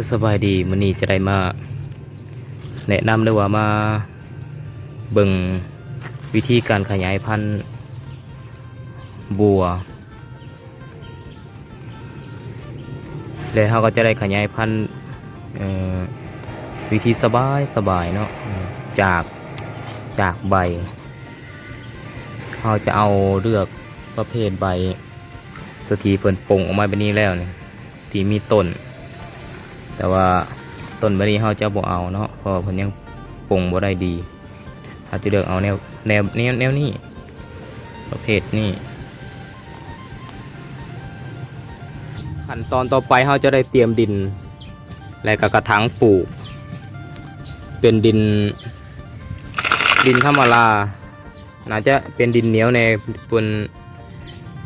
สสบายดีมื้อนี้จะได้มา แนะนำเลยว่ามาเบิ่งวิธีการขยายพันธุ์บัว แล้วเราก็จะได้ขยายพันธุ์วิธีสบายสบายเนาะจากจากใบเราจะเอาเลือกประเภทใบตัวทีเปิ่นปงออกมาแบบนี้แล้วเนี่ยที่มีต้น แต่ว่าต้นแบบนี้เราจะบ่เอาเนาะเพราะเพิ่นยังปงบ่ได้ดีเราจะเลือกเอาแนวแนวแนวแนวนี้ประเภทนี้ขั้นตอนต่อไปเราจะได้เตรียมดิน และก็กระถางปลูก เป็นดิน ดินธรรมดาน่าจะเป็นดินเหนียวในปน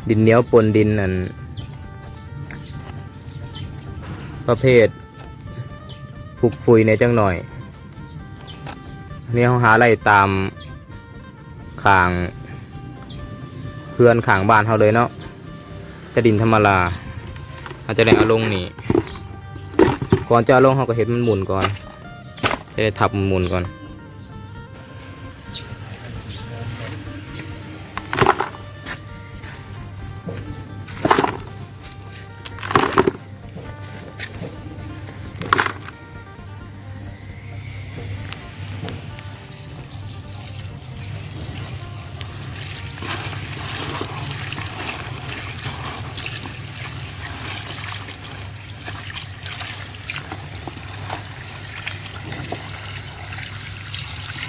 ดินเหนียวปนดินนั่นประเภท ผุกฟุยในจังหน่อยนี่เขาหาอะไรตามขางเพื่อนขางบ้านเขาเลยเนาะจะดินธรรมลาเขาจะได้เอาลงนี่ ก่อนจะเอาลงเขาก็เห็นมันหมุนก่อน จะได้ทับมันหมุนก่อน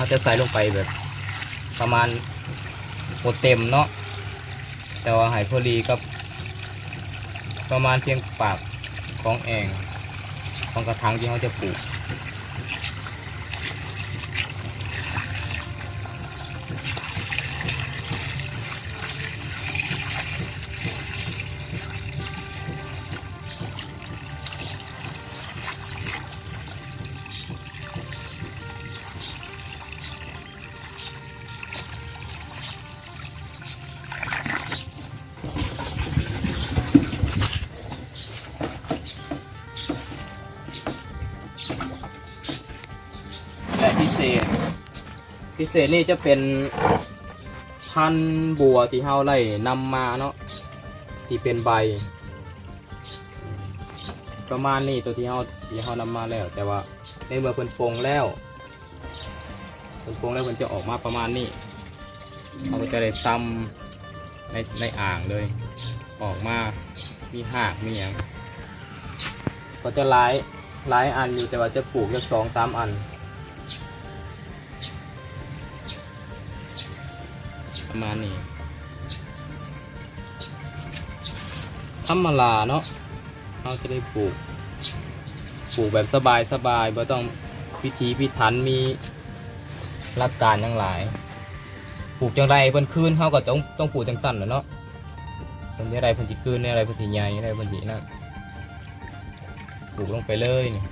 เขาจะใส่ลงไปแบบ ประมาณหมดเต็มเนาะแต่ว่าหายพอดีกับ ประมาณเพียงปากของแองของกระถางที่เขาจะปลูก พิเศษ พิเศษนี่จะเป็นพันบัวที่เฮาไล่นำมาเนาะที่เป็นใบ ประมาณนี้ตัวที่เฮาที่เฮานำมาแล้ว แต่ว่าในเมื่อเพิ่นปลงแล้วเพิ่นปลงแล้วเพิ่นจะออกมาประมาณนี้เขาก็จะได้ซ้ำในในอ่างเลย ออกมามีหากมีอย่างก็จะหลายหลายอันอยู่แต่ว่าจะปลูกแค่สองสามอัน ประมาณนี้ธรรมดาเนาะเราจะได้ปลูก ปลูกแบบสบายสบายไม่ต้องพิธีพิถันมีหลักการทั้งหลาย ปลูกจังไรเพิ่นคืนเขาก็ต้องต้องปลูกจังสั้นแหละเนาะเพิ่นจะไรเพิ่นจิคืนอะไรเพิ่นจิใหญ่อะไรเพิ่นจินั่นปลูกลงไปเลยนี่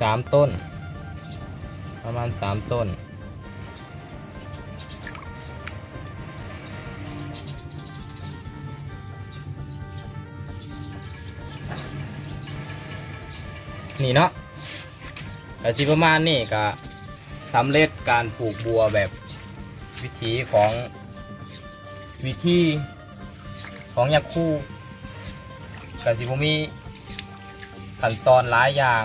สามต้น ประมาณสามต้น นี่เนาะแต่สิประมาณนี่ก็สำเร็จการปลูกบัวแบบวิธีของวิธีของยาคู่ก็สิบมีขั้นตอนหลายอย่าง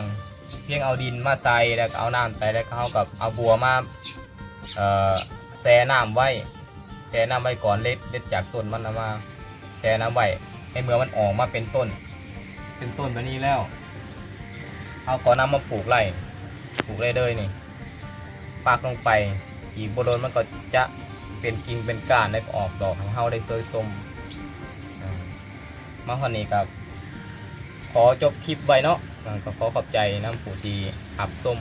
เพียงเอาดินมาใส่แล้วก็เอาน้ำใส่แล้วก็เอากับเอาบัวมาแช่น้ำไว้แช่น้ำไว้ก่อนเล็ดเล็ดจากต้นมันเอามาแช่น้ำไว้ให้เมื่อมันออกมาเป็นต้น เป็นต้นแบบนี้แล้ว เอาขอนำมาปลูกไร่ปลูกไร่เลยนี่ปากลงไปอีกบโดนมันก็จะเป็นกิ่งเป็นก้านได้ออกดอกให้เฮาได้สวยสมมาวันนี้ครับ ขอจบคลิปไว้เนาะก็ขอขอบใจน้ำผู้ที่หับส้ม